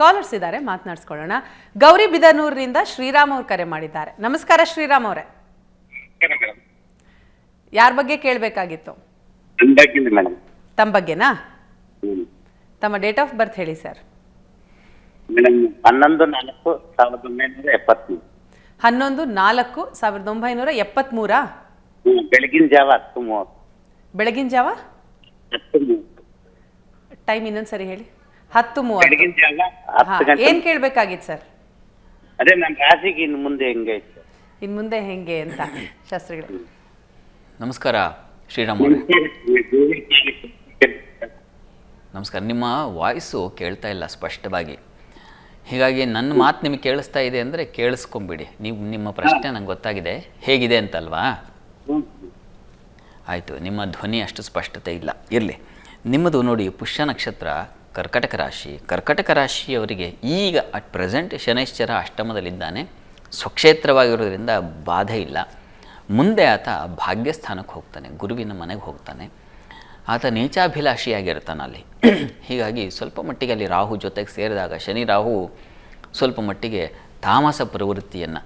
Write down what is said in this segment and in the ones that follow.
Collars ಇದ್ದಾರೆ ಮಾತನಾಡಿಸ್ಕೊಳ್ಳೋಣ. ಗೌರಿ ಬಿದನೂರಿನಿಂದ ಶ್ರೀರಾಮ್ ಅವ್ರು ಕರೆ ಮಾಡಿದ್ದಾರೆ. ನಮಸ್ಕಾರ ಶ್ರೀರಾಮ್ ಅವರೇ. ಯಾರ ಬಗ್ಗೆ ಕೇಳಬೇಕಾಗಿತ್ತು? ತಮ್ಮ ಬಗ್ಗೆನಾ ತಮ್ಮ ಡೇಟ್ ಆಫ್ ಬರ್ತ್ ಹೇಳಿ ಸರ್. ಹನ್ನೊಂದು ನಾಲ್ಕು ಸಾವಿರದ ಒಂಬೈನೂರ ಎಪ್ಪತ್ಮೂರು. ಹನ್ನೊಂದು ನಾಲ್ಕು ಸಾವಿರದ ಒಂಬೈನೂರ ಎಪ್ಪತ್ಮೂರಾ? ಬೆಳಗಿನ ಜಾವ ಹತ್ತು ಮೂವತ್ತು. ಬೆಳಗಿನ ಜಾವ? ಹತ್ತು ಮೂವತ್ತು. ಟೈಮ್ ಇನ್ನೊಂದ್ಸರಿ ಹೇಳಿ. ಹತ್ತು ಮೂವತ್ತು. ಬೆಳಗಿನ ಜಾವ ಹಾಂ ಹತ್ತು ಗಂಟೆ. ಏನು ಕೇಳಬೇಕಾಗಿತ್ತು ಸರ್? ಅದೇ ನನ್ನ ರಾಶಿಗೆ ಇನ್ನು ಮುಂದೆ ಹೆಂಗೆ ಐತೆ ಇನ್ನು ಮುಂದೆ ಹೆಂಗೆ ಅಂತ ಶಾಸ್ತ್ರಿಗಳು. ನಮಸ್ಕಾರ ಶ್ರೀರಾಮ್ ಅವರೇ. ನಮಸ್ಕಾರ ನಿಮ್ಮ ವಾಯ್ಸು ಕೇಳ್ತಾ ಇಲ್ಲ ಸ್ಪಷ್ಟವಾಗಿ. ಹೀಗಾಗಿ ನನ್ನ ಮಾತು ನಿಮಗೆ ಕೇಳಿಸ್ತಾ ಇದೆ ಅಂದರೆ ಕೇಳಿಸ್ಕೊಂಬಿಡಿ. ನೀವು ನಿಮ್ಮ ಪ್ರಶ್ನೆ ನಂಗೆ ಗೊತ್ತಾಗಿದೆ. ಹೇಗಿದೆ ಅಂತಲ್ವಾ? ಆಯಿತು ನಿಮ್ಮ ಧ್ವನಿ ಅಷ್ಟು ಸ್ಪಷ್ಟತೆ ಇಲ್ಲ. ಇರಲಿ ನಿಮ್ಮದು ನೋಡಿ ಪುಷ್ಯ ನಕ್ಷತ್ರ ಕರ್ಕಟಕ ರಾಶಿ. ಕರ್ಕಟಕ ರಾಶಿಯವರಿಗೆ ಈಗ ಅಟ್ ಪ್ರೆಸೆಂಟ್ ಶನೈಶ್ಚರ ಅಷ್ಟಮದಲ್ಲಿದ್ದಾನೆ. ಸ್ವಕ್ಷೇತ್ರವಾಗಿರೋದ್ರಿಂದ ಬಾಧೆ ಇಲ್ಲ. ಮುಂದೆ ಆತ ಭಾಗ್ಯಸ್ಥಾನಕ್ಕೆ ಹೋಗ್ತಾನೆ, ಗುರುವಿನ ಮನೆಗೆ ಹೋಗ್ತಾನೆ. ಆತ ನೀಚಾಭಿಲಾಷಿಯಾಗಿರ್ತಾನೆ ಅಲ್ಲಿ. ಹೀಗಾಗಿ ಸ್ವಲ್ಪ ಮಟ್ಟಿಗೆ ಅಲ್ಲಿ ರಾಹು ಜೊತೆಗೆ ಸೇರಿದಾಗ ಶನಿ ರಾಹು ಸ್ವಲ್ಪ ಮಟ್ಟಿಗೆ ತಾಮಸ ಪ್ರವೃತ್ತಿಯನ್ನು.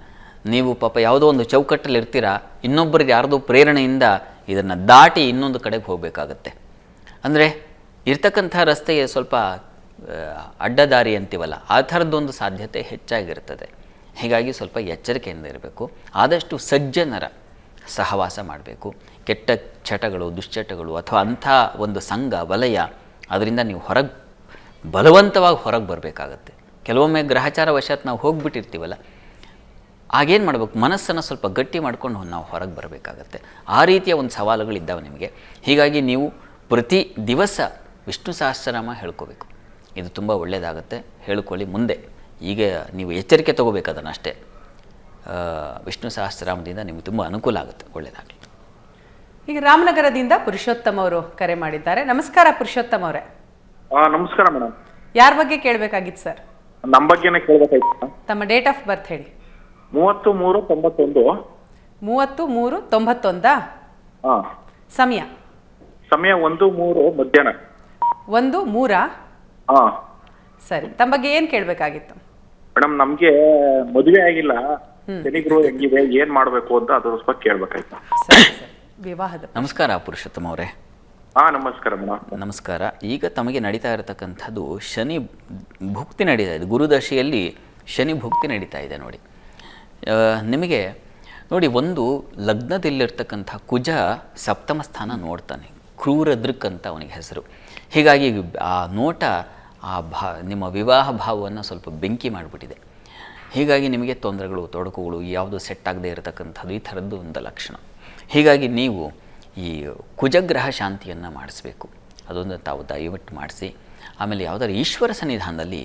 ನೀವು ಪಾಪ ಯಾವುದೋ ಒಂದು ಚೌಕಟ್ಟಲ್ಲಿ ಇರ್ತೀರಾ, ಇನ್ನೊಬ್ಬರಿಗೆ ಯಾರ್ದೋ ಪ್ರೇರಣೆಯಿಂದ ಇದನ್ನು ದಾಟಿ ಇನ್ನೊಂದು ಕಡೆಗೆ ಹೋಗಬೇಕಾಗತ್ತೆ. ಅಂದರೆ ಇರ್ತಕ್ಕಂಥ ರಸ್ತೆಯ ಸ್ವಲ್ಪ ಅಡ್ಡದಾರಿ ಅಂತೀವಲ್ಲ, ಆ ಥರದ್ದೊಂದು ಸಾಧ್ಯತೆ ಹೆಚ್ಚಾಗಿರ್ತದೆ. ಹೀಗಾಗಿ ಸ್ವಲ್ಪ ಎಚ್ಚರಿಕೆಯಿಂದ ಇರಬೇಕು. ಆದಷ್ಟು ಸಜ್ಜನರ ಸಹವಾಸ ಮಾಡಬೇಕು. ಕೆಟ್ಟ ಚಟಗಳು, ದುಶ್ಚಟಗಳು ಅಥವಾ ಅಂಥ ಒಂದು ಸಂಘ, ವಲಯ, ಅದರಿಂದ ನೀವು ಹೊರಗೆ, ಬಲವಂತವಾಗಿ ಹೊರಗೆ ಬರಬೇಕಾಗತ್ತೆ. ಕೆಲವೊಮ್ಮೆ ಗ್ರಹಚಾರ ವಶಾತ್ ನಾವು ಹೋಗ್ಬಿಟ್ಟಿರ್ತೀವಲ್ಲ ಆಗೇನು ಮಾಡಬೇಕು? ಮನಸ್ಸನ್ನು ಸ್ವಲ್ಪ ಗಟ್ಟಿ ಮಾಡ್ಕೊಂಡು ನಾವು ಹೊರಗೆ ಬರಬೇಕಾಗತ್ತೆ. ಆ ರೀತಿಯ ಒಂದು ಸವಾಲುಗಳಿದ್ದಾವೆ ನಿಮಗೆ. ಹೀಗಾಗಿ ನೀವು ಪ್ರತಿ ದಿವಸ ವಿಷ್ಣು ಸಹಸ್ರನಾಮ ಹೇಳ್ಕೋಬೇಕು. ಇದು ತುಂಬ ಒಳ್ಳೆಯದಾಗುತ್ತೆ ಹೇಳ್ಕೊಳ್ಳಿ ಮುಂದೆ. ಈಗ ನೀವು ಎಚ್ಚರಿಕೆ ತಗೋಬೇಕು ಅದನ್ನು ಅಷ್ಟೇ. ಆ, ವಿಷ್ಣು ಸಹಸ್ರನಾಮದಿಂದ ನಿಮಗೆ ತುಂಬ ಅನುಕೂಲ ಆಗುತ್ತೆ. ಒಳ್ಳೆಯದಾಗಲಿ ಈಗ ರಾಮನಗರದಿಂದ ಪುರುಷೋತ್ತಮ ಅವರು ಕರೆ ಮಾಡಿದ್ದಾರೆ. ನಮಸ್ಕಾರ ಪುರುಷೋತ್ತಮ ಅವರೇ. ಆ, ನಮಸ್ಕಾರ ಮೇಡಮ್. ಯಾರ ಬಗ್ಗೆ ಕೇಳಬೇಕಾಗಿತ್ತು ಸರ್? ನಮ್ಮ ಬಗ್ಗೆನೇ ಕೇಳಬೇಕಾಗಿತ್ತು ತಮ್ಮ ಡೇಟ್ ಆಫ್ ಬರ್ತ್ ಹೇಳಿ. ಮೂವತ್ತು ಮೂರು ತೊಂಬತ್ತೊಂದು. ಮೂವತ್ತು ಮೂರು ತೊಂಬತ್ತೊಂದ? ಹಾ. ಸಮಯ. ಸಮಯ ಒಂದು ಮೂರು ಮಧ್ಯಾಹ್ನ. ಒಂದು ಮೂರಾ? ಹಾ. ಸರಿ. ತಮ್ಮ ಬಗ್ಗೆ ಏನ್ ಕೇಳಬೇಕಾಗಿತ್ತು? ಮೇಡಮ್ ನಮ್ಗೆ ಮದುವೆ ಆಗಿಲ್ಲ. ಹೆಂಗಿದೆ ಏನ್ ಮಾಡ್ಬೇಕು ಅಂತ ಅದ್ರ ಸ್ವಲ್ಪ ಕೇಳ್ಬೇಕಾಯ್ತು. ಸರಿ ಸರಿ. ವಿವಾಹದ ನಮಸ್ಕಾರ ಪುರುಷೋತ್ತಮ ಅವರೇ. ಹಾ ನಮಸ್ಕಾರ ಮೇಡಮ್. ನಮಸ್ಕಾರ. ಈಗ ತಮಗೆ ನಡೀತಾ ಇರತಕ್ಕಂಥದ್ದು ಶನಿ ಭುಕ್ತಿ ನಡೀತಾ ಇದೆ. ಗುರುದಶೆಯಲ್ಲಿ ಶನಿ ಭುಕ್ತಿ ನಡೀತಾ ಇದೆ ನೋಡಿ. ಆ, ನಿಮಗೆ ನೋಡಿ ಒಂದು ಲಗ್ನದಲ್ಲಿರ್ತಕ್ಕಂಥ ಕುಜ ಸಪ್ತಮ ಸ್ಥಾನ ನೋಡ್ತಾನೆ. ಕ್ರೂರ ದೃಕ್ ಅಂತ ಅವನಿಗೆ ಹೆಸರು. ಹೀಗಾಗಿ ಆ ನೋಟ, ಆ ಭಾ, ನಿಮ್ಮ ವಿವಾಹ ಭಾವವನ್ನು ಸ್ವಲ್ಪ ಬೆಂಕಿ ಮಾಡಿಬಿಟ್ಟಿದೆ. ಹೀಗಾಗಿ ನಿಮಗೆ ತೊಂದರೆಗಳು, ತೊಡಕುಗಳು ಯಾವುದು ಸೆಟ್ ಆಗದೆ ಇರತಕ್ಕಂಥದ್ದು ಈ ಥರದ್ದು ಒಂದು ಲಕ್ಷಣ. ಹೀಗಾಗಿ ನೀವು ಈ ಕುಜಗ್ರಹ ಶಾಂತಿಯನ್ನು ಮಾಡಿಸ್ಬೇಕು. ಅದೊಂದು ತಾವು ದಯವಿಟ್ಟು ಮಾಡಿಸಿ. ಆಮೇಲೆ ಯಾವುದಾದ್ರು ಈಶ್ವರ ಸನ್ನಿಧಾನದಲ್ಲಿ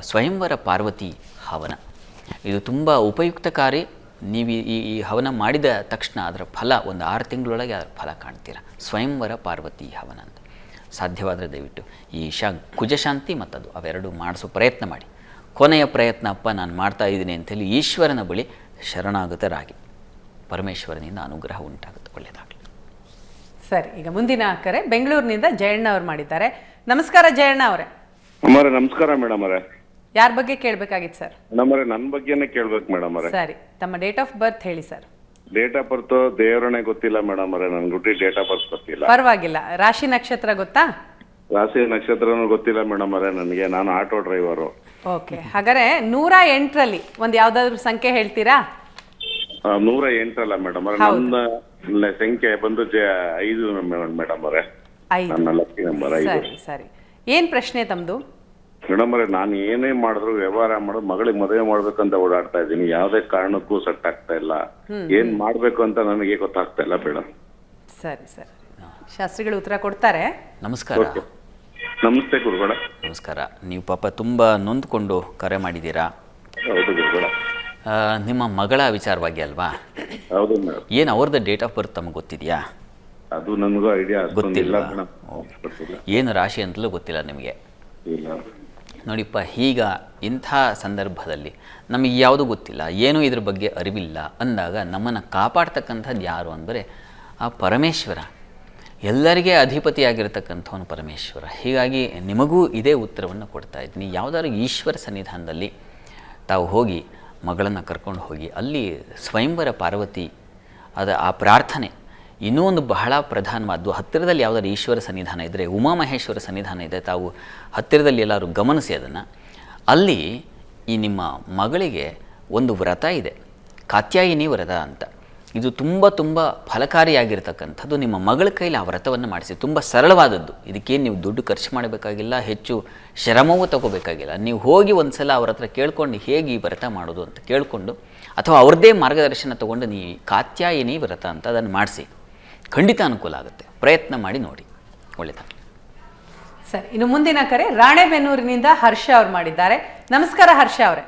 ಸ್ವಯಂವರ ಪಾರ್ವತಿ ಹವನ. ಇದು ತುಂಬ ಉಪಯುಕ್ತಕಾರಿ ನೀವು ಈ ಈ ಹವನ ಮಾಡಿದ ತಕ್ಷಣ ಅದರ ಫಲ, ಒಂದು ಆರು ತಿಂಗಳೊಳಗೆ ಅದರ ಫಲ ಕಾಣ್ತೀರ. ಸ್ವಯಂವರ ಪಾರ್ವತಿ ಹವನ ಅಂತ. ಸಾಧ್ಯವಾದರೆ ದಯವಿಟ್ಟು ಈ ಶಾ ಕುಜಶಾಂತಿ ಮತ್ತದು ಅದು ಅವೆರಡು ಮಾಡಿಸೋ ಪ್ರಯತ್ನ ಮಾಡಿ. ಕೊನೆಯ ಪ್ರಯತ್ನ ಅಪ್ಪ ನಾನು ಮಾಡ್ತಾ ಇದ್ದೀನಿ ಅಂತೇಳಿ ಈಶ್ವರನ ಬಳಿ ಶರಣಾಗತರಾಗಿ ಪರಮೇಶ್ವರನಿಂದ ಅನುಗ್ರಹ ಉಂಟಾಗುತ್ತೆ ಒಳ್ಳೆಯದಾಗಲಿ ಸರಿ ಈಗ ಮುಂದಿನ ಕರೆ ಬೆಂಗಳೂರಿನಿಂದ ಜಯಣ್ಣ ಅವರು ಮಾಡಿದ್ದಾರೆ. ನಮಸ್ಕಾರ ಜಯಣ್ಣ ಅವರೇ. ಅಮ್ಮರೇ ನಮಸ್ಕಾರ ಮೇಡಮ್ ಅವರೇ. ಯಾರ ಬಗ್ಗೆ ಕೇಳಬೇಕಾಗಿತ್ತು ಸರ್? ಮೇಡಮ್ ಅವರೇ ನನ್ನ ಬಗ್ಗೆನೇ ಕೇಳ್ಬೇಕು ಮೇಡಮ್ ಅವರೇ. ಸರಿ ತಮ್ಮ ಡೇಟ್ ಆಫ್ ಬರ್ತ್ ಹೇಳಿ ಸರ್. ಡೇಟ್ ಆಫ್ ಬರ್ತ್ ದೇವರನೇ ಗೊತ್ತಿಲ್ಲ ಮೇಡಮ್ ಅವರೇ ನನ್ ಗುಟ್ಟಿ ಡೇಟ್ ಆಫ್ ಬರ್ತ್ ಗೊತ್ತಿಲ್ಲ ಪರವಾಗಿಲ್ಲ. ರಾಶಿ ನಕ್ಷತ್ರ ಗೊತ್ತಾ? ರಾಶಿ ನಕ್ಷತ್ರನೂ ಗೊತ್ತಿಲ್ಲ ಮೇಡಮ್ ಅವರೇ ನನಗೆ ನಾನು ಆಟೋ ಡ್ರೈವರು ಓಕೆ ಹಾಗಾದ್ರೆ ನೂರ ಎಂಟರಲ್ಲಿ ಒಂದು ಯಾವ್ದಾದ್ರು ಸಂಖ್ಯೆ ಹೇಳ್ತೀರಾ? ನೂರ ಎಂಟಲ್ಲ ಮೇಡಮ್ ಅವರೇ ನನ್ನ ಸಂಖ್ಯೆ ಬಂದು ಜ ಐದು ಮೇಡಮ್ ಅವರೇ. ಐದು. ನನ್ನ ಲಕ್ಕಿ ನಂಬರ್ ಐದು. ಸರಿ ಸರಿ. ಏನ್ ಪ್ರಶ್ನೆ ತಮ್ದು? ಮೇಡಮ್ ಅವರೇ ನಾನು ಏನೇ ಮಾಡಿದ್ರು ವ್ಯವಹಾರ ಮಾಡೋದು ಮಗಳಿಗೆ ಮದುವೆ ಮಾಡ್ಬೇಕಂತ ಓಡಾಡ್ತಾ ಇದ್ದೀನಿ. ಯಾವುದೇ ಕಾರಣಕ್ಕೂ ಸೆಟ್ ಆಗ್ತಾ ಇಲ್ಲ ಏನ್ ಮಾಡ್ಬೇಕು ಅಂತ ನನಗೆ ಗೊತ್ತಾಗ್ತಾ ಇಲ್ಲ ಮೇಡಮ್ ಸರಿ ಸರಿ. ಶಾಸ್ತ್ರಿಗಳು ಉತ್ತರ ಕೊಡ್ತಾರೆ? ನಮಸ್ಕಾರ. ಓಕೆ. ನಮಸ್ತೆ ಗುರುಗಳ. ನಮಸ್ಕಾರ. ನೀವು ಪಾಪ ತುಂಬಾ ನೊಂದ್ಕೊಂಡು ಕರೆ ಮಾಡಿದ್ದೀರಾ? ಹೌದು ಗುರುಗಳ. ಆ, ನಿಮ್ಮ ಮಗಳ ವಿಚಾರವಾಗಿ ಅಲ್ವಾ? ಹೌದು ಮೇಡಮ್ ಏನು ಅವ್ರದ್ದು ಡೇಟ್ ಆಫ್ ಬರ್ತ್ ತಮಗೆ ಗೊತ್ತಿದೆಯಾ? ಅದು ನನಗೂ ಐಡಿಯಾ ಗೊತ್ತಿಲ್ಲ. ಗೊತ್ತಿಲ್ವಾ? ಮೇಡಮ್ ಗೊತ್ತಿಲ್ಲ ಏನು ರಾಶಿ ಅಂತಲೂ ಗೊತ್ತಿಲ್ಲ ನಿಮಗೆ? ಇಲ್ಲ. ನೋಡಿಪ್ಪ ಈಗ ಇಂಥ ಸಂದರ್ಭದಲ್ಲಿ ನಮಗೆ ಯಾವುದೂ ಗೊತ್ತಿಲ್ಲ, ಏನೂ ಇದ್ರ ಬಗ್ಗೆ ಅರಿವಿಲ್ಲ ಅಂದಾಗ ನಮ್ಮನ್ನು ಕಾಪಾಡ್ತಕ್ಕಂಥದ್ದು ಯಾರು ಅಂದರೆ ಆ ಪರಮೇಶ್ವರ. ಎಲ್ಲರಿಗೆ ಅಧಿಪತಿಯಾಗಿರ್ತಕ್ಕಂಥವನು ಪರಮೇಶ್ವರ. ಹೀಗಾಗಿ ನಿಮಗೂ ಇದೇ ಉತ್ತರವನ್ನು ಕೊಡ್ತಾ ಇದ್ದೀನಿ. ಯಾವುದಾದ್ರು ಈಶ್ವರ ಸನ್ನಿಧಾನದಲ್ಲಿ ತಾವು ಹೋಗಿ ಮಗಳನ್ನು ಕರ್ಕೊಂಡು ಹೋಗಿ ಅಲ್ಲಿ ಸ್ವಯಂವರ ಪಾರ್ವತಿ ಅದ ಆ ಪ್ರಾರ್ಥನೆ ಇನ್ನೂ ಒಂದು ಬಹಳ ಪ್ರಧಾನವಾದ್ದು ಹತ್ತಿರದಲ್ಲಿ ಯಾವುದಾದ್ರು ಈಶ್ವರ ಸನ್ನಿಧಾನ ಇದ್ದರೆ ಉಮಾಮಹೇಶ್ವರ ಸನ್ನಿಧಾನ ಇದೆ, ತಾವು ಹತ್ತಿರದಲ್ಲಿ ಎಲ್ಲರೂ ಗಮನಿಸಿ ಅದನ್ನು. ಅಲ್ಲಿ ಈ ನಿಮ್ಮ ಮಗಳಿಗೆ ಒಂದು ವ್ರತ ಇದೆ, ಕಾತ್ಯಾಯಿನಿ ವ್ರತ ಅಂತ. ಇದು ತುಂಬ ತುಂಬ ಫಲಕಾರಿಯಾಗಿರ್ತಕ್ಕಂಥದ್ದು ನಿಮ್ಮ ಮಗಳ ಕೈಲಿ ಆ ವ್ರತವನ್ನು ಮಾಡಿಸಿ. ತುಂಬ ಸರಳವಾದದ್ದು. ಇದಕ್ಕೇನು ನೀವು ದುಡ್ಡು ಖರ್ಚು ಮಾಡಬೇಕಾಗಿಲ್ಲ, ಹೆಚ್ಚು ಶ್ರಮವೂ ತಗೋಬೇಕಾಗಿಲ್ಲ. ನೀವು ಹೋಗಿ ಒಂದು ಸಲ ಅವ್ರ ಹತ್ರ ಕೇಳ್ಕೊಂಡು ಹೇಗೆ ಈ ವ್ರತ ಮಾಡೋದು ಅಂತ ಕೇಳಿಕೊಂಡು, ಅಥವಾ ಅವ್ರದ್ದೇ ಮಾರ್ಗದರ್ಶನ ತೊಗೊಂಡು ನೀವು ಕಾತ್ಯಾಯಿನಿ ವ್ರತ ಅಂತ ಅದನ್ನು ಮಾಡಿಸಿ. ಖಂಡಿತ ಅನುಕೂಲ ಆಗುತ್ತೆ. ಪ್ರಯತ್ನ ಮಾಡಿ ನೋಡಿ. ಒಳ್ಳೆಯದಾಗಲಿ ಸರ್ ಇನ್ನು ಮುಂದಿನ ಕರೆ ರಾಣೆಬೆನ್ನೂರಿನಿಂದ ಹರ್ಷ ಅವ್ರು ಮಾಡಿದ್ದಾರೆ. ನಮಸ್ಕಾರ ಹರ್ಷ ಅವರೇ.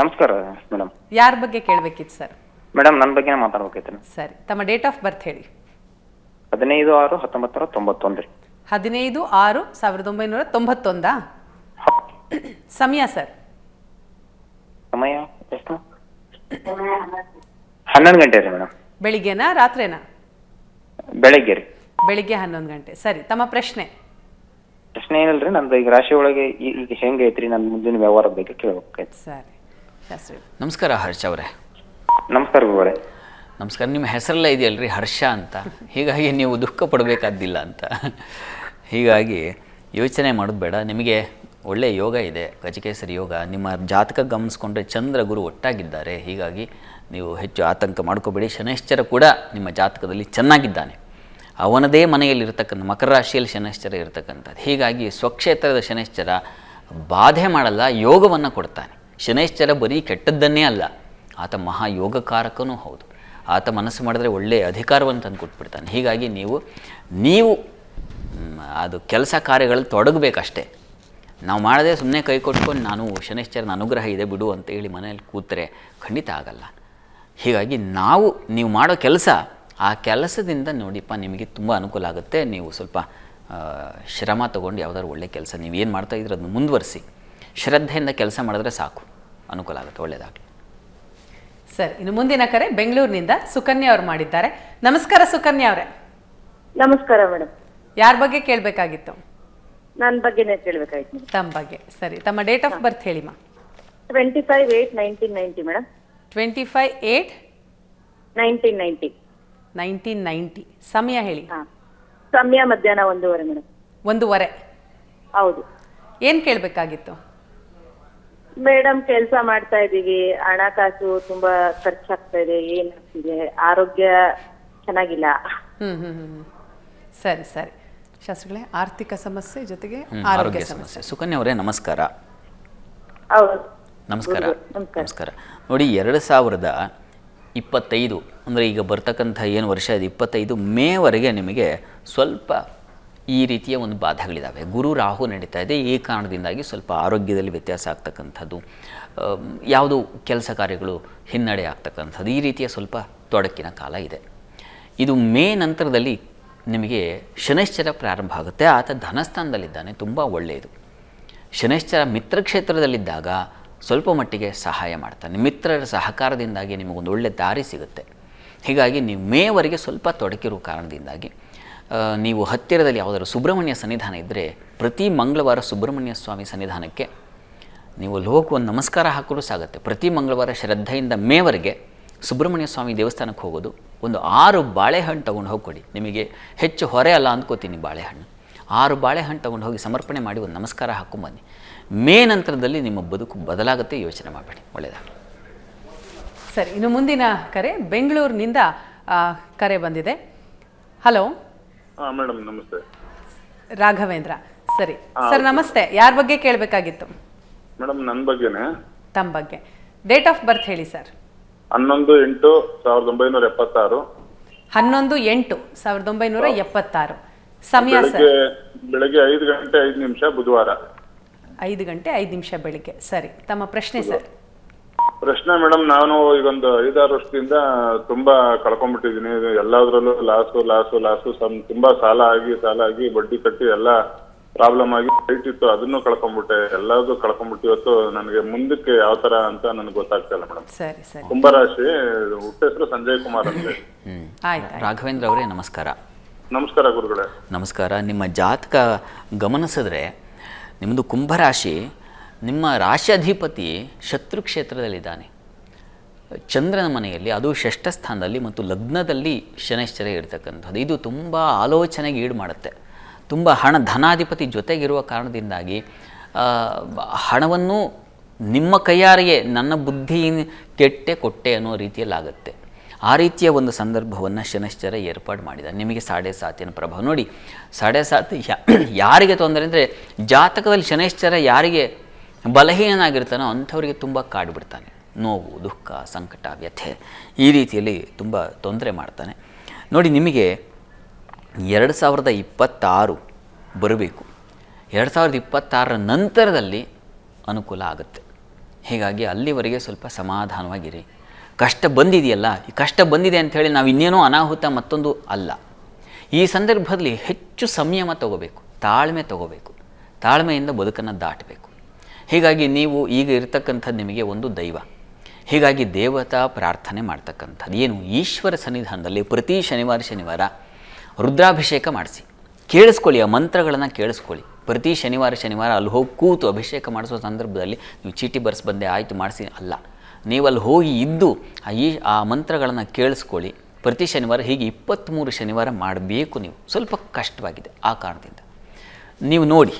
ನಮಸ್ಕಾರ ಮೇಡಮ್. ಯಾರ ಬಗ್ಗೆ ಕೇಳಬೇಕಿತ್ತು ಸರ್? ಮೇಡಮ್ ನನ್ನ ಬಗ್ಗೆ ಮಾತಾಡ್ಬೇಕಿತ್ತು. ಸರಿ ತಮ್ಮ ಡೇಟ್ ಆಫ್ ಬರ್ತ್ ಹೇಳಿ. ಹದಿನೈದು ಆರು ಹತ್ತೊಂಬತ್ತರ ತೊಂಬತ್ತೊಂದು ರೀ ಹದಿನೈದು ಆರು ಸಾವಿರದ ಒಂಬೈನೂರ ತೊಂಬತ್ತೊಂದ ಸಮಯ ಸರ್. ಸಮಯ ಎಷ್ಟು? ಹನ್ನೊಂದು ಗಂಟೆ ರೀ ಮೇಡಮ್. ಬೆಳಿಗ್ಗೆನಾ ರಾತ್ರಿನಾ? ಬೆಳಗ್ಗೆ ರೀ ಬೆಳಿಗ್ಗೆ ಹನ್ನೊಂದು ಗಂಟೆ. ಸರಿ ತಮ್ಮ ಪ್ರಶ್ನೆ. ಪ್ರಶ್ನೆ ಏನಲ್ರಿ ನಂದು ಈಗ ರಾಶಿ ಒಳಗೆ ಈ- ಈಗ ಹೆಂಗೆ ಐತ್ರಿ ನನ್ನ ಮುಂದಿನ ವ್ಯವಹಾರ ಬಗ್ಗೆ ಕೇಳ್ಬೇಕಾಯ್ತು. ಸರಿ ಶಾಸ್ತ್ರಿ ನಮಸ್ಕಾರ ಹರ್ಷ ಅವರೇ. ನಮಸ್ಕಾರ ಗುರುಗಳೇ ನಮಸ್ಕಾರ ನಿಮ್ಮ ಹೆಸರಲ್ಲೇ ಇದೆಯಲ್ಲ ರೀ ಹರ್ಷ ಅಂತ. ಹೀಗಾಗಿ ನೀವು ದುಃಖ ಪಡಬೇಕಾದ್ದಿಲ್ಲ ಅಂತ. ಹೀಗಾಗಿ ಯೋಚನೆ ಮಾಡೋದು ಬೇಡ. ನಿಮಗೆ ಒಳ್ಳೆಯ ಯೋಗ ಇದೆ ಗಜಕೇಸರಿ ಯೋಗ. ನಿಮ್ಮ ಜಾತಕ ಗಮನಿಸ್ಕೊಂಡ್ರೆ ಚಂದ್ರ ಗುರು ಒಟ್ಟಾಗಿದ್ದಾರೆ. ಹೀಗಾಗಿ ನೀವು ಹೆಚ್ಚು ಆತಂಕ ಮಾಡ್ಕೋಬೇಡಿ. ಶನೈಶ್ಚರ ಕೂಡ ನಿಮ್ಮ ಜಾತಕದಲ್ಲಿ ಚೆನ್ನಾಗಿದ್ದಾನೆ. ಅವನದೇ ಮನೆಯಲ್ಲಿರ್ತಕ್ಕಂಥ ಮಕರ ರಾಶಿಯಲ್ಲಿ ಶನೈಶ್ಚರ ಇರತಕ್ಕಂಥದ್ದು. ಹೀಗಾಗಿ ಸ್ವಕ್ಷೇತ್ರದ ಶನೈಶ್ಚರ ಬಾಧೆ ಮಾಡಲ್ಲ, ಯೋಗವನ್ನು ಕೊಡ್ತಾನೆ. ಶನೈಶ್ಚರ ಬರೀ ಕೆಟ್ಟದ್ದನ್ನೇ ಅಲ್ಲ, ಆತ ಮಹಾಯೋಗಕಾರಕನೂ ಹೌದು. ಆತ ಮನಸ್ಸು ಮಾಡಿದ್ರೆ ಒಳ್ಳೆಯ ಅಧಿಕಾರವನ್ನು ತಂದು ಕೊಟ್ಬಿಡ್ತಾನೆ. ಹೀಗಾಗಿ ನೀವು ನೀವು ಅದು ಕೆಲಸ ಕಾರ್ಯಗಳಲ್ಲಿ ತೊಡಗಬೇಕಷ್ಟೇ. ನಾವು ಮಾಡದೆ ಸುಮ್ಮನೆ ಕೈ ಕೊಟ್ಕೊಂಡು ನಾನು ಶನೈಶ್ಚರನ ಅನುಗ್ರಹ ಇದೆ ಬಿಡು ಅಂತ ಹೇಳಿ ಮನೆಯಲ್ಲಿ ಕೂತರೆ ಖಂಡಿತ ಆಗಲ್ಲ. ಹೀಗಾಗಿ ನಾವು, ನೀವು ಮಾಡೋ ಕೆಲಸ ಆ ಕೆಲಸದಿಂದ ನೋಡಿಪ್ಪ ನಿಮಗೆ ತುಂಬ ಅನುಕೂಲ ಆಗುತ್ತೆ. ನೀವು ಸ್ವಲ್ಪ ಶ್ರಮ ತಗೊಂಡು ಯಾವುದಾದ್ರು ಒಳ್ಳೆ ಕೆಲಸ ನೀವು ಏನು ಮಾಡ್ತಾ ಇದ್ರೆ ಅದನ್ನು ಮುಂದುವರಿಸಿ. ಶ್ರದ್ಧೆಯಿಂದ ಕೆಲಸ ಮಾಡಿದ್ರೆ ಸಾಕು. ಅನುಕೂಲ ಆಗುತ್ತೆ ಒಳ್ಳೆಯದಾಗಲಿ ಸರ್ ಇನ್ನು ಮುಂದಿನ ಕರೆ ಬೆಂಗಳೂರಿನಿಂದ ಸುಕನ್ಯಾ ಅವರು ಮಾಡಿದ್ದಾರೆ. ನಮಸ್ಕಾರ ಸುಕನ್ಯಾ ಅವರೇ. ನಮಸ್ಕಾರ ಮೇಡಮ್ ಯಾರ ಬಗ್ಗೆ ಕೇಳಬೇಕಾಗಿತ್ತು? ನನ್ನ ಬಗ್ಗೆನೇ ಕೇಳಬೇಕಾಗಿತ್ತು. ತಮ್ಮ ಬಗ್ಗೆ. ಸರಿ ತಮ್ಮ ಡೇಟ್ ಆಫ್ ಬರ್ತ್ ಹೇಳಿಮ್ಮ twenty five eight nineteen ninety madam twenty five eight nineteen ninety nineteen ninety ಸಮಯ ಹೇಳಿ. ಹಾ. ಸಮಯ ಮಧ್ಯಾಹ್ನ ಒಂದೂವರೆ ಮೇಡಮ್ ಒಂದೂವರೆ. ಹೌದು. ಏನು ಕೇಳಬೇಕಾಗಿತ್ತು? ಮೇಡಮ್ ಕೆಲಸ ಮಾಡ್ತಾ ಇದ್ದೀವಿ. ಹಣಕಾಸು ತುಂಬಾ ಖರ್ಚಾಗ್ತಾ ಇದೆ. ಏನಾಗ್ತಿದೆ ಆರೋಗ್ಯ ಚೆನ್ನಾಗಿಲ್ಲ. ಹ್ಮ್ ಹ್ಮ್ ಹ್ಞೂ ಸರಿ ಸರಿ. ಶಾಸ್ತ್ರಿಗಳೇ ಆರ್ಥಿಕ ಸಮಸ್ಯೆ ಜೊತೆಗೆ ಹ್ಮ್, ಆರೋಗ್ಯ ಸಮಸ್ಯೆ. ಸುಕನ್ಯಾ ಅವರೇ ನಮಸ್ಕಾರ. ಹೌದು. ನಮಸ್ಕಾರ. ನಮಸ್ಕಾರ. ನಮಸ್ಕಾರ. ನೋಡಿ ಎರಡು ಸಾವಿರದ ಇಪ್ಪತ್ತೈದು. ಅಂದರೆ ಈಗ ಬರ್ತಕ್ಕಂಥ ಏನು ವರ್ಷ ಇದೆ ಇಪ್ಪತ್ತೈದು, ಮೇವರೆಗೆ ನಿಮಗೆ ಸ್ವಲ್ಪ ಈ ರೀತಿಯ ಒಂದು ಬಾಧೆಗಳಿದ್ದಾವೆ ಗುರು ರಾಹು ನಡೀತಾ ಇದೆ. ಈ ಕಾರಣದಿಂದಾಗಿ ಸ್ವಲ್ಪ ಆರೋಗ್ಯದಲ್ಲಿ ವ್ಯತ್ಯಾಸ ಆಗ್ತಕ್ಕಂಥದ್ದು ಯಾವುದು ಕೆಲಸ ಕಾರ್ಯಗಳು ಹಿನ್ನಡೆ ಆಗ್ತಕ್ಕಂಥದ್ದು, ಈ ರೀತಿಯ ಸ್ವಲ್ಪ ತೊಡಕಿನ ಕಾಲ ಇದೆ. ಇದು ಮೇ ನಂತರದಲ್ಲಿ ನಿಮಗೆ ಶನೈಶ್ಚರ ಪ್ರಾರಂಭ ಆಗುತ್ತೆ. ಆತ ಧನಸ್ಥಾನದಲ್ಲಿದ್ದಾನೆ. ತುಂಬ ಒಳ್ಳೆಯದು. ಶನೈಶ್ಚರ ಮಿತ್ರ ಕ್ಷೇತ್ರದಲ್ಲಿದ್ದಾಗ ಸ್ವಲ್ಪ ಮಟ್ಟಿಗೆ ಸಹಾಯ ಮಾಡ್ತಾನೆ. ಮಿತ್ರರ ಸಹಕಾರದಿಂದಾಗಿ ನಿಮಗೊಂದು ಒಳ್ಳೆ ದಾರಿ ಸಿಗುತ್ತೆ. ಹೀಗಾಗಿ ನೀವು ಮೇವರೆಗೆ ಸ್ವಲ್ಪ ತೊಡಕಿರುವ ಕಾರಣದಿಂದಾಗಿ ನೀವು ಹತ್ತಿರದಲ್ಲಿ ಯಾವುದಾದ್ರು ಸುಬ್ರಹ್ಮಣ್ಯ ಸನ್ನಿಧಾನ ಇದ್ದರೆ ಪ್ರತಿ ಮಂಗಳವಾರ ಸುಬ್ರಹ್ಮಣ್ಯ ಸ್ವಾಮಿ ಸನ್ನಿಧಾನಕ್ಕೆ ನೀವು ಹೋಗಿ ಒಂದು ನಮಸ್ಕಾರ ಹಾಕಲು ಸಾಗುತ್ತೆ. ಪ್ರತಿ ಮಂಗಳವಾರ ಶ್ರದ್ಧೆಯಿಂದ ಮೇವರೆಗೆ ಸುಬ್ರಹ್ಮಣ್ಯ ಸ್ವಾಮಿ ದೇವಸ್ಥಾನಕ್ಕೆ ಹೋಗೋದು ಒಂದು ಆರು ಬಾಳೆಹಣ್ಣು ತೊಗೊಂಡು ಹೋಗ್ಕೊಡಿ. ನಿಮಗೆ ಹೆಚ್ಚು ಹೊರೆ ಅಲ್ಲ ಅಂದ್ಕೋತೀನಿ ಬಾಳೆಹಣ್ಣು. ಆರು ಬಾಳೆಹಣ್ಣು ತೊಗೊಂಡು ಹೋಗಿ ಸಮರ್ಪಣೆ ಮಾಡಿ ಒಂದು ನಮಸ್ಕಾರ ಹಾಕೊಂಬನ್ನಿ ಮೇ ನಂತರದಲ್ಲಿ ನಿಮ್ಮ ಬದುಕು ಬದಲಾಗುತ್ತೆ ಯೋಚನೆ ಮಾಡಬೇಡಿ. ಒಳ್ಳೆಯದಾಗ ಸರಿ ಇನ್ನು ಮುಂದಿನ ಕರೆ ಬೆಂಗಳೂರಿನಿಂದ ಆ, ಕರೆ ಬಂದಿದೆ. ಹಲೋ? ಮೇಡಮ್ ನಮಸ್ತೆ. ರಾಘವೇಂದ್ರ. ಸರಿ. ಸರ್ ನಮಸ್ತೆ. ಯಾರ ಬಗ್ಗೆ ಕೇಳಬೇಕಾಗಿತ್ತು? ಮೇಡಮ್ ನನ್ನ ಬಗ್ಗೆನೆ. ತಮ್ಮ ಬಗ್ಗೆ. ಡೇಟ್ ಆಫ್ ಬರ್ತ್ ಹೇಳಿ ಸರ್. ಹನ್ನೊಂದು ಎಂಟು ಸಾವಿರದ ಒಂಬೈನೂರ ಎಪ್ಪತ್ತಾರು. ಹನ್ನೊಂದು ಎಂಟು ಸಾವಿರದ ಒಂಬೈನೂರ ಎಪ್ಪತ್ತಾರು. ಸಮಯ ಸರ್. ಬೆಳಗ್ಗೆ ಬೆಳಗ್ಗೆ ಐದು ಗಂಟೆ ಐದು ನಿಮಿಷ ಬುಧವಾರ. ಐದು ಗಂಟೆ ಐದು ನಿಮಿಷ ಬೆಳಿಗ್ಗೆ. ಸರಿ ತಮ್ಮ ಪ್ರಶ್ನೆ ಸರ್. ಪ್ರಶ್ನೆ ಮೇಡಮ್ ನಾನು ಈಗೊಂದು ಐದಾರು ವರ್ಷದಿಂದ ತುಂಬಾ ಕಳ್ಕೊಂಡ್ಬಿಟ್ಟಿದೀನಿ ಎಲ್ಲಾದ್ರಲ್ಲೂ ಎಲ್ಲದ್ರಲ್ಲೂ ಲಾಸು ಲಾಸು ಲಾಸು ಸಮ್ ತುಂಬಾ ಸಾಲ ಆಗಿ ಸಾಲ ಆಗಿ ಬಡ್ಡಿ ಕಟ್ಟಿ ಎಲ್ಲ ಪ್ರಾಬ್ಲಮ್ ಆಗಿ ಸೈಟ್ ಇತ್ತು ಅದನ್ನು ಕಳ್ಕೊಂಡ್ಬಿಟ್ಟೆ. ಎಲ್ಲದೂ ಕಳ್ಕೊಂಡ್ಬಿಟ್ಟು ಇವತ್ತು ನನಗೆ ಮುಂದಕ್ಕೆ ಯಾವ ತರ ಅಂತ ನನಗೆ ಗೊತ್ತಾಗ್ತಾ ಇಲ್ಲ ಮೇಡಮ್. ಸರಿ ಸರಿ. ಕುಂಭರಾಶಿ ಹುಟ್ಟ ಹೆಸರು ಸಂಜಯ್ ಕುಮಾರ್ ಅಂತ. ಆಯ್ತು. ರಾಘವೇಂದ್ರ ಅವರೇ ನಮಸ್ಕಾರ. ನಮಸ್ಕಾರ ಗುರುಗಳೇ. ನಮಸ್ಕಾರ. ನಿಮ್ಮ ಜಾತಕ ಗಮನಿಸಿದ್ರೆ ನಿಮ್ಮದು ಕುಂಭರಾಶಿ ನಿಮ್ಮ ರಾಶ್ಯಾಧಿಪತಿ ಶತ್ರು ಕ್ಷೇತ್ರದಲ್ಲಿದ್ದಾನೆ. ಚಂದ್ರನ ಮನೆಯಲ್ಲಿ ಅದು ಷಷ್ಠ ಸ್ಥಾನದಲ್ಲಿ ಮತ್ತು ಲಗ್ನದಲ್ಲಿ ಶನೈಶ್ಚರ್ಯ ಇರ್ತಕ್ಕಂಥದ್ದು. ಇದು ತುಂಬ ಆಲೋಚನೆಗೆ ಈಡು ಮಾಡುತ್ತೆ. ತುಂಬ ಹಣ ಧನಾಧಿಪತಿ ಜೊತೆಗಿರುವ ಕಾರಣದಿಂದಾಗಿ ಹಣವನ್ನು ನಿಮ್ಮ ಕೈಯಾರಿಗೆ ನನ್ನ ಬುದ್ಧಿ ಕೆಟ್ಟೆ ಕೊಟ್ಟೆ ಅನ್ನೋ ರೀತಿಯಲ್ಲಾಗುತ್ತೆ. ಆ ರೀತಿಯ ಒಂದು ಸಂದರ್ಭವನ್ನು ಶನಿಶ್ಚರ ಏರ್ಪಾಡು ಮಾಡಿದ. ನಿಮಗೆ ಸಾಡೆ ಸಾತಿನ ಪ್ರಭಾವ ನೋಡಿ, ಸಾಡೆ ಸಾತ್ ಯಾರಿಗೆ ತೊಂದರೆ ಅಂದರೆ ಜಾತಕದಲ್ಲಿ ಶನೈಶ್ಚರ ಯಾರಿಗೆ ಬಲಹೀನನಾಗಿರ್ತಾನೋ ಅಂಥವರಿಗೆ ತುಂಬ ಕಾಡ್ಬಿಡ್ತಾನೆ ನೋವು, ದುಃಖ, ಸಂಕಟ, ವ್ಯಥೆ ಈ ರೀತಿಯಲ್ಲಿ ತುಂಬ ತೊಂದರೆ ಮಾಡ್ತಾನೆ. ನೋಡಿ, ನಿಮಗೆ ಎರಡು ಸಾವಿರದ ಇಪ್ಪತ್ತಾರು ಬರಬೇಕು. ಎರಡು ಸಾವಿರದ ಇಪ್ಪತ್ತಾರರ ನಂತರದಲ್ಲಿ ಅನುಕೂಲ ಆಗುತ್ತೆ. ಹೀಗಾಗಿ ಅಲ್ಲಿವರೆಗೆ ಸ್ವಲ್ಪ ಸಮಾಧಾನವಾಗಿರಿ. ಕಷ್ಟ ಬಂದಿದೆಯಲ್ಲ? ಈ ಕಷ್ಟ ಬಂದಿದೆ ಅಂಥೇಳಿ ನಾವು ಇನ್ನೇನೋ ಅನಾಹುತ ಮತ್ತೊಂದು ಅಲ್ಲ. ಈ ಸಂದರ್ಭದಲ್ಲಿ ಹೆಚ್ಚು ಸಂಯಮ ತಗೋಬೇಕು, ತಾಳ್ಮೆ ತಗೋಬೇಕು, ತಾಳ್ಮೆಯಿಂದ ಬದುಕನ್ನು ದಾಟಬೇಕು. ಹೀಗಾಗಿ ನೀವು ಈಗ ಇರತಕ್ಕಂಥದ್ದು ನಿಮಗೆ ಒಂದು ದೈವ. ಹೀಗಾಗಿ ದೇವತಾ ಪ್ರಾರ್ಥನೆ ಮಾಡ್ತಕ್ಕಂಥದ್ದು. ಏನು? ಈಶ್ವರ ಸನ್ನಿಧಾನದಲ್ಲಿ ಪ್ರತಿ ಶನಿವಾರ ಶನಿವಾರ ರುದ್ರಾಭಿಷೇಕ ಮಾಡಿಸಿ. ಕೇಳಿಸ್ಕೊಳ್ಳಿ, ಆ ಮಂತ್ರಗಳನ್ನು ಕೇಳಿಸ್ಕೊಳ್ಳಿ. ಪ್ರತಿ ಶನಿವಾರ ಶನಿವಾರ ಅಲ್ಲಿ ಹೋಗಿ ಕೂತು ಅಭಿಷೇಕ ಮಾಡಿಸೋ ಸಂದರ್ಭದಲ್ಲಿ ನೀವು ಚೀಟಿ ಬರ್ಸ್ ಬಂದೆ ಆಯಿತು, ಮಾಡಿಸಿ ಅಲ್ಲ. ನೀವು ಅಲ್ಲಿ ಹೋಗಿ ಇದ್ದು ಆ ಈ ಆ ಮಂತ್ರಗಳನ್ನು ಕೇಳಿಸ್ಕೊಳ್ಳಿ. ಪ್ರತಿ ಶನಿವಾರ ಹೀಗೆ ಇಪ್ಪತ್ತ್ಮೂರು ಶನಿವಾರ ಮಾಡಬೇಕು ನೀವು. ಸ್ವಲ್ಪ ಕಷ್ಟವಾಗಿದೆ ಆ ಕಾರಣದಿಂದ. ನೀವು ನೋಡಿ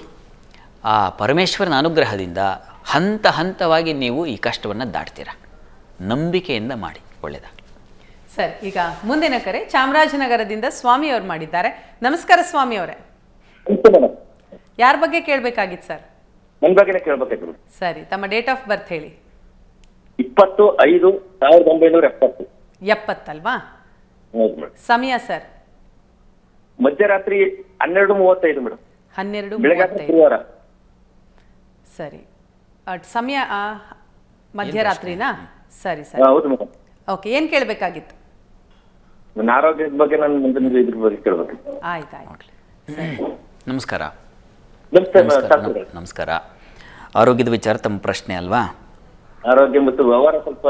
ಆ ಪರಮೇಶ್ವರನ ಅನುಗ್ರಹದಿಂದ ಹಂತ ಹಂತವಾಗಿ ನೀವು ಈ ಕಷ್ಟವನ್ನು ದಾಟ್ತೀರ. ನಂಬಿಕೆಯಿಂದ ಮಾಡಿ ಒಳ್ಳೆಯದಾಗಲಿ ಸರ್ ಈಗ ಮುಂದಿನ ಕರೆ ಚಾಮರಾಜನಗರದಿಂದ ಸ್ವಾಮಿ ಅವ್ರು ಮಾಡಿದ್ದಾರೆ. ನಮಸ್ಕಾರ ಸ್ವಾಮಿ ಅವರೇ. ಯಾರ ಬಗ್ಗೆ ಕೇಳಬೇಕಾಗಿತ್ತು ಸರ್? ಸರಿ ತಮ್ಮ ಡೇಟ್ ಆಫ್ ಬರ್ತ್ ಹೇಳಿ. ಇಪ್ಪತ್ತು ಐದು ಸಾವಿರದ ಒಂಬೈನೂರ ಎಪ್ಪತ್ತು. ಎಪ್ಪತ್ತಲ್ವಾ? ಹೌದು ಮೇಡಮ್. ಸಮಯ ಸರ್. ಮಧ್ಯರಾತ್ರಿ ಹನ್ನೆರಡು ಮೂವತ್ತೈದು ಮೇಡಮ್. ಹನ್ನೆರಡು ಬೆಳಗಾವಿ ಮೂವತ್ತೈದು. ಗುರುವಾರ. ಸರಿ. ಅಟ್ ಸಮಯ ಆ, ಮಧ್ಯರಾತ್ರಿನಾ? ಸರಿ ಹಾ, ಸರಿ ಹೌದು ಮೇಡಮ್. ಓಕೆ ಏನು ಕೇಳಬೇಕಾಗಿತ್ತು? ನನ್ನ ಆರೋಗ್ಯದ ಬಗ್ಗೆ ನಾನು ಮುಂದಿನ ಇದ್ರ ಬಗ್ಗೆ ಕೇಳ್ಬೇಕು ಆಯ್ತು ಆಯ್ತು. ನಮಸ್ಕಾರ. ನಮಸ್ತೆ ನಮಸ್ಕಾರ. ಶಾಸ್ತ್ರಿಗಳೇ. ನಮಸ್ಕಾರ. ಆರೋಗ್ಯದ ವಿಚಾರ ತಮ್ಮ ಪ್ರಶ್ನೆ ಅಲ್ವಾ? ಆರೋಗ್ಯ ಮತ್ತು ವ್ಯವಹಾರ ಸ್ವಲ್ಪ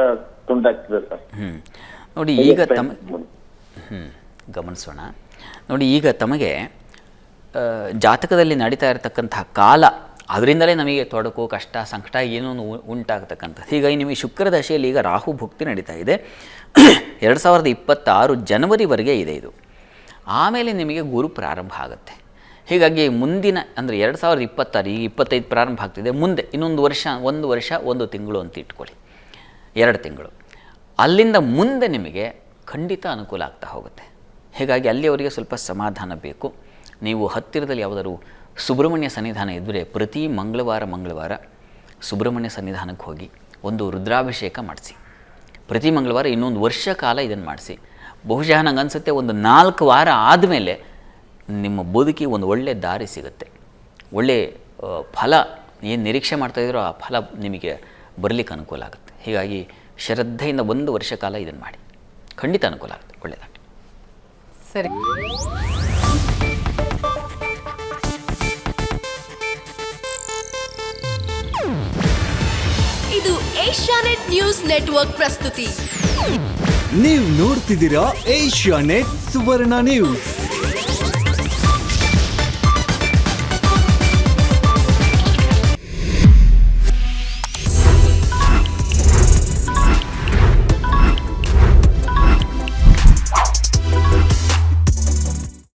ತುಂಡಾಗ್ತದೆ ಸರ್. ಹ್ಞೂ ನೋಡಿ ಈಗ ತಮ್ಮ ಹ್ಞೂ ಗಮನಿಸೋಣ. ನೋಡಿ ಈಗ ತಮಗೆ ಜಾತಕದಲ್ಲಿ ನಡೀತಾ ಇರತಕ್ಕಂತಹ ಕಾಲ ಅದರಿಂದಲೇ ನಮಗೆ ತೊಡಕು ಕಷ್ಟ ಸಂಕಟ ಏನೋ ಉಂಟಾಗತಕ್ಕಂಥದ್ದು. ಈಗ ನಿಮಗೆ ಶುಕ್ರ ದಶೆಯಲ್ಲಿ ಈಗ ರಾಹು ಭುಕ್ತಿ ನಡೀತಾ ಇದೆ. ಎರಡು ಸಾವಿರದ ಇಪ್ಪತ್ತಾರು ಜನವರಿವರೆಗೆ ಇದೆ ಇದು. ಆಮೇಲೆ ನಿಮಗೆ ಗುರು ಪ್ರಾರಂಭ ಆಗುತ್ತೆ. ಹೀಗಾಗಿ ಮುಂದಿನ, ಅಂದರೆ ಎರಡು ಸಾವಿರದ ಇಪ್ಪತ್ತಾರು, ಈಗ ಇಪ್ಪತ್ತೈದು ಪ್ರಾರಂಭ ಆಗ್ತಿದೆ. ಮುಂದೆ ಇನ್ನೊಂದು ವರ್ಷ, ಒಂದು ವರ್ಷ, ಒಂದು ತಿಂಗಳು ಅಂತ ಇಟ್ಕೊಳ್ಳಿ. ಎರಡು ತಿಂಗಳು. ಅಲ್ಲಿಂದ ಮುಂದೆ ನಿಮಗೆ ಖಂಡಿತ ಅನುಕೂಲ ಆಗ್ತಾ ಹೋಗುತ್ತೆ. ಹೀಗಾಗಿ ಅಲ್ಲಿಯವರಿಗೆ ಸ್ವಲ್ಪ ಸಮಾಧಾನ ಬೇಕು. ನೀವು ಹತ್ತಿರದಲ್ಲಿ ಯಾವುದಾದ್ರು ಸುಬ್ರಹ್ಮಣ್ಯ ಸನ್ನಿಧಾನ ಇದ್ದರೆ ಪ್ರತಿ ಮಂಗಳವಾರ ಮಂಗಳವಾರ ಸುಬ್ರಹ್ಮಣ್ಯ ಸನ್ನಿಧಾನಕ್ಕೆ ಹೋಗಿ ಒಂದು ರುದ್ರಾಭಿಷೇಕ ಮಾಡಿಸಿ. ಪ್ರತಿ ಮಂಗಳವಾರ ಇನ್ನೊಂದು ವರ್ಷ ಕಾಲ ಇದನ್ನು ಮಾಡಿಸಿ. ಬಹುಶಃ ನಂಗೆ ಅನಿಸುತ್ತೆ ಒಂದು ನಾಲ್ಕು ವಾರ ಆದಮೇಲೆ ನಿಮ್ಮ ಬದುಕಿಗೆ ಒಂದು ಒಳ್ಳೆಯ ದಾರಿ ಸಿಗುತ್ತೆ. ಒಳ್ಳೆ ಫಲ ಏನು ನಿರೀಕ್ಷೆ ಮಾಡ್ತಾಯಿದ್ರೋ ಆ ಫಲ ನಿಮಗೆ ಬರಲಿಕ್ಕೆ ಅನುಕೂಲ ಆಗುತ್ತೆ. ಹೀಗಾಗಿ ಶ್ರದ್ಧೆಯಿಂದ ಒಂದು ವರ್ಷ ಕಾಲ ಇದನ್ನು ಮಾಡಿ. ಖಂಡಿತ ಅನುಕೂಲ ಆಗುತ್ತೆ. ಒಳ್ಳೆಯದಾಗಿ ಸರಿ. ಇದು ಏಷ್ಯಾನೆಟ್ ನ್ಯೂಸ್ ನೆಟ್ವರ್ಕ್ ಪ್ರಸ್ತುತಿ. ನೀವು ನೋಡ್ತಿದ್ದೀರಾ ಏಷ್ಯಾನೆಟ್ ಸುವರ್ಣ ನ್ಯೂಸ್.